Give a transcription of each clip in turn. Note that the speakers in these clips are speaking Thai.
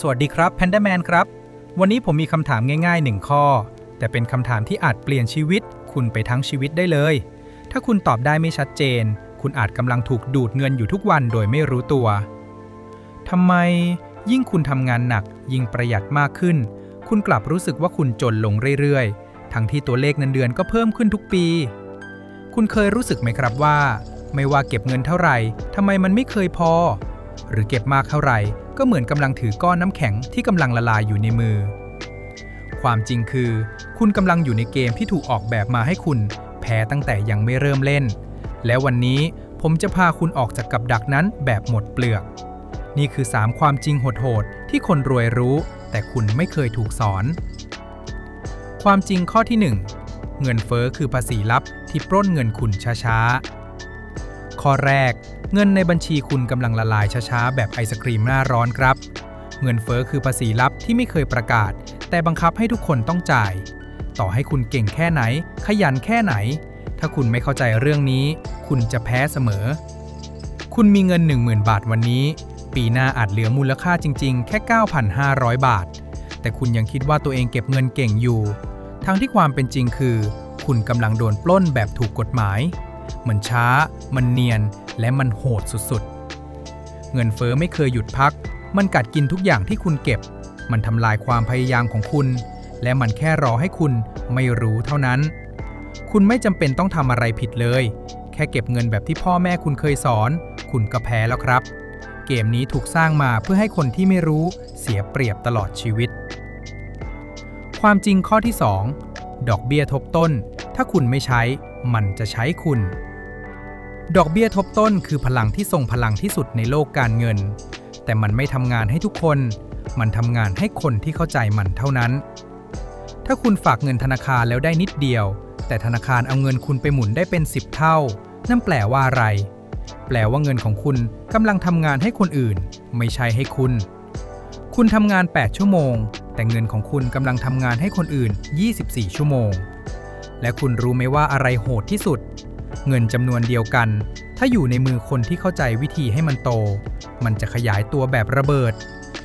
สวัสดีครับแพนด้าแมนครับ วันนี้ผมมีคำถามง่ายๆหนึ่งข้อ แต่เป็นคำถามที่อาจเปลี่ยนชีวิต คุณไปทั้งชีวิตได้เลย ถ้าคุณตอบได้ไม่ชัดเจน คุณอาจกำลังถูกดูดเงินอยู่ทุกวันโดยไม่รู้ตัวทำไม ยิ่งคุณทำงานหนัก ยิ่งประหยัดมากขึ้น คุณกลับรู้สึกว่าคุณจนลงเรื่อยๆ ทั้งที่ตัวเลขเงินเดือนก็เพิ่มขึ้นทุกปี คุณเคยรู้สึกไหมครับว่า ไม่ว่าเก็บเงินเท่าไหร่ทำไมมันไม่เคยพอ หรือเก็บมากเท่าไหร่ ก็เหมือนกำลังถือก้อนน้ำแข็งที่กำลังละลายอยู่ในมือ ความจริงคือ คุณกำลังอยู่ในเกมที่ถูกออกแบบมาให้คุณ แพ้ตั้งแต่ยังไม่เริ่มเล่น และวันนี้ผมจะพาคุณออกจากกับดักนั้นแบบหมดเปลือก นี่คือ 3 ความจริงโหดๆที่คนรวยรู้ แต่คุณไม่เคยถูกสอน ความจริงข้อที่ 1 เงินเฟอ้อคือภาษีลับที่ปล้นเงินคุณช้าๆข้อแรก เงินในบัญชีคุณกำลังละลายช้าๆ แบบไอศครีมหน้าร้อนครับ เงินเฟอ้อคือภาษีลับที่ไม่เคยประกาศ แต่บังคับให้ทุกคนต้องจ่าย ต่อให้คุณเก่งแค่ไหน ขยันแค่ไหน ถ้าคุณไม่เข้าใจเรื่องนี้ คุณจะแพ้เสมอ คุณมีเงิน 10,000 บาทวันนี้ ปีหน้าอาจเหลือมูลค่าจริง ๆ แค่ 9,500 บาท แต่คุณยังคิดว่าตัวเองเก็บเงินเก่งอยู่ ทั้งที่ความเป็นจริงคือ คุณกำลังโดนปล้นแบบถูกกฎหมาย มันช้า มันเนียน และมันโหดสุดๆ เงินเฟอ้อไม่เคยหยุดพัก มันกัดกินทุกอย่างที่คุณเก็บ มันทำลายความพยายามของคุณ และมันแค่รอให้คุณไม่รู้เท่านั้น คุณไม่จำเป็นต้องทำอะไรผิดเลย แค่เก็บเงินแบบที่พ่อแม่คุณเคยสอน คุณก็แพ้แล้วครับ เกมนี้ถูกสร้างมาเพื่อให้คนที่ไม่รู้เสียเปรียบตลอดชีวิต ความจริงข้อที่ 2 ดอกเบี้ยทบต้น ถ้าคุณไม่ใช้ มันจะใช้คุณ ดอกเบี้ยทบต้นคือพลังที่ทรงพลังที่สุดในโลกการเงิน แต่มันไม่ทำงานให้ทุกคน มันทำงานให้คนที่เข้าใจมันเท่านั้น ถ้าคุณฝากเงินธนาคารแล้วได้นิดเดียว แต่ธนาคารเอาเงินคุณไปหมุนได้เป็น 10 เท่า นั่นแปลว่าอะไร แปลว่าเงินของคุณกำลังทำงานให้คนอื่น ไม่ใช่ให้คุณ คุณทำงาน 8 ชั่วโมง แต่เงินของคุณกำลังทำงานให้คนอื่น 24 ชั่วโมง และคุณรู้ไหมว่าอะไรโหดที่สุด เงินจำนวนเดียวกัน ถ้าอยู่ในมือคนที่เข้าใจวิธีให้มันโต มันจะขยายตัวแบบระเบิด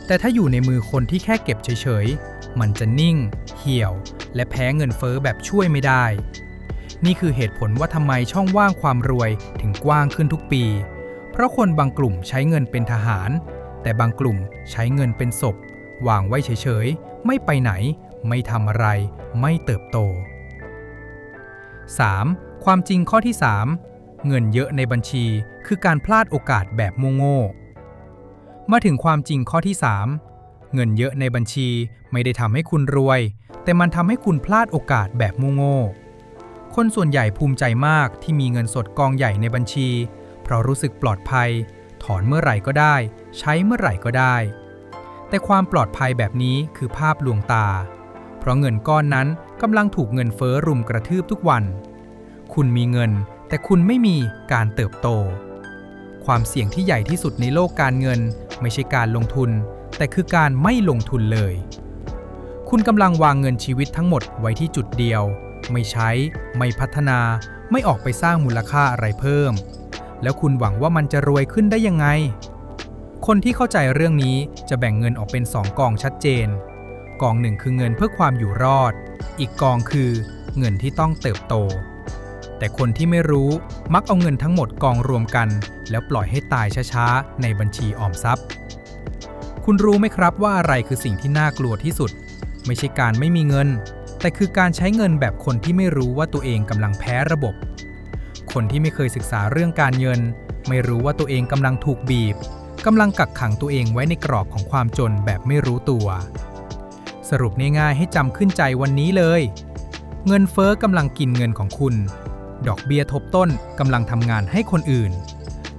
แต่ถ้าอยู่ในมือคนที่แค่เก็บเฉยๆ มันจะนิ่ง เหี่ยว และแพ้เงินเฟอ้อแบบช่วยไม่ได้ นี่คือเหตุผลว่าทำไมช่องว่างความรวยถึงกว้างขึ้นทุกปี เพราะคนบางกลุ่มใช้เงินเป็นทหาร แต่บางกลุ่มใช้เงินเป็นศพวางไว้เฉยๆ ไม่ไปไหน ไม่ทำอะไร ไม่เติบโต 3. ความจริงข้อที่ 3 เงินเยอะในบัญชีคือการพลาดโอกาสแบบโง่ๆมาถึงความจริงข้อที่ 3 เงินเยอะในบัญชีไม่ได้ทำให้คุณรวย แต่มันทำให้คุณพลาดโอกาสแบบโง่ๆคนส่วนใหญ่ภูมิใจมากที่มีเงินสดกองใหญ่ในบัญชี เพราะรู้สึกปลอดภัย ถอนเมื่อไหร่ก็ได้ ใช้เมื่อไหร่ก็ได้ แต่ความปลอดภัยแบบนี้คือภาพลวงตา เพราะเงินก้อนนั้นกำลังถูกเงินเฟ้อรุมกระทืบทุกวัน คุณมีเงิน แต่คุณไม่มีการเติบโต ความเสี่ยงที่ใหญ่ที่สุดในโลกการเงิน ไม่ใช่การลงทุน แต่คือการไม่ลงทุนเลย คุณกำลังวางเงินชีวิตทั้งหมดไว้ที่จุดเดียว ไม่ใช้ ไม่พัฒนา ไม่ออกไปสร้างมูลค่าอะไรเพิ่ม แล้วคุณหวังว่ามันจะรวยขึ้นได้ยังไง คนที่เข้าใจเรื่องนี้จะแบ่งเงินออกเป็นสองกองชัดเจน กองหนึ่งคือเงินเพื่อความอยู่รอด อีกกองคือเงินที่ต้องเติบโต แต่คนที่ไม่รู้มักเอาเงินทั้งหมดกองรวมกัน แล้วปล่อยให้ตายช้าๆ ในบัญชีออมทรัพย์ คุณรู้ไหมครับว่าอะไรคือสิ่งที่น่ากลัวที่สุด ไม่ใช่การไม่มีเงิน แต่คือการใช้เงินแบบคนที่ไม่รู้ว่าตัวเองกำลังแพ้ระบบ คนที่ไม่เคยศึกษาเรื่องการเงิน ไม่รู้ว่าตัวเองกำลังถูกบีบกำลังกักขังตัวเองไว้ในกรอบของความจนแบบไม่รู้ตัว สรุปง่ายๆให้จำขึ้นใจวันนี้เลย เงินเฟอ้อกำลังกินเงินของคุณ ดอกเบี้ยทบต้นกำลังทำงานให้คนอื่น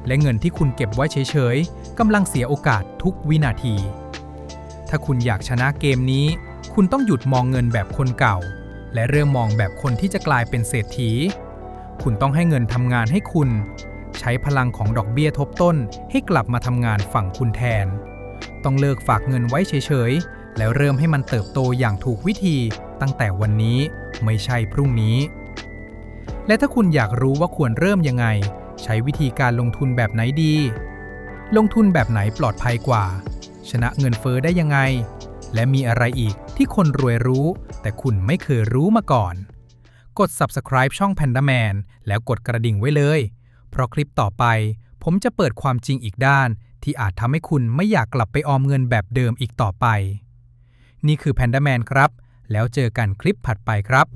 และเงินที่คุณเก็บไว้เฉยๆกำลังเสียโอกาสทุกวินาที ถ้าคุณอยากชนะเกมนี้ คุณต้องหยุดมองเงินแบบคนเก่า และเริ่มมองแบบคนที่จะกลายเป็นเศรษฐี คุณต้องให้เงินทำงานให้คุณ ใช้พลังของดอกเบี้ยทบต้นให้กลับมาทำงานฝั่งคุณแทน ต้องเลิกฝากเงินไว้เฉยๆแล้วเริ่มให้มันเติบโตอย่างถูกวิธีตั้งแต่วันนี้ไม่ใช่พรุ่งนี้ และถ้าคุณอยากรู้ว่าควรเริ่มยังไง ใช้วิธีการลงทุนแบบไหนดี ลงทุนแบบไหนปลอดภัยกว่า ชนะเงินเฟอ้อได้ยังไง และมีอะไรอีกที่คนรวยรู้ แต่คุณไม่เคยรู้มาก่อน กด subscribe ช่อง Panda Man แล้วกดกระดิ่งไว้เลย เพราะคลิปต่อไป ผมจะเปิดความจริงอีกด้าน ที่อาจทำให้คุณไม่อยากกลับไปออมเงินแบบเดิมอีกต่อไป นี่คือ Panda Man ครับ แล้วเจอกันคลิปถัดไปครับ